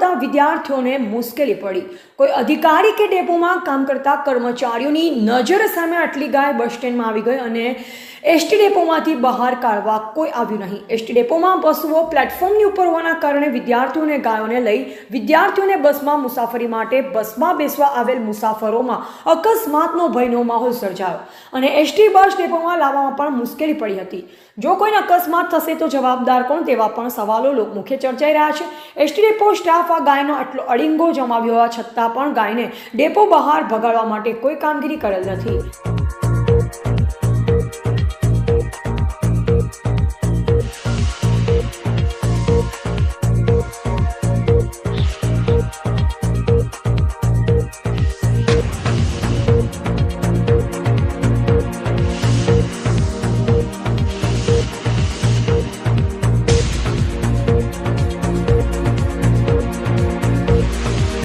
આવતા વિદ્યાર્થીઓને મુશ્કેલી પડી. કોઈ અધિકારી કે ડેપોમાં કામ કરતા કર્મચારીઓની નજર સામે આટલી ગાય બસ સ્ટેન્ડમાં આવી ગઈ અને એસટી ડેપોમાંથી બહાર કાઢવા કોઈ આવ્યું નહીં. એસટી ડેપોમાં બસો પ્લેટફોર્મની ઉપર હોવાના કારણે વિદ્યાર્થીઓને ગાયોને લઈ વિદ્યાર્થીઓને બસમાં મુસાફરી માટે બસમાં બેસવા આવેલ મુસાફરોમાં અકસ્માતનો ભયનો માહોલ સર્જાયો અને એસટી બસ ડેપોમાં લાવવામાં પણ મુશ્કેલી પડી હતી. જો કોઈને અકસ્માત થશે તો જવાબદાર કોણ તેવા પણ સવાલો લોકમુખે ચર્ચાઈ રહ્યા છે. એસટી ડેપો સ્ટાફ આ ગાયનો આટલો અડિંગો જમાવ્યો હોવા છતાં પણ ગાયને ડેપો બહાર ભગાડવા માટે કોઈ કામગીરી કરેલ નથી.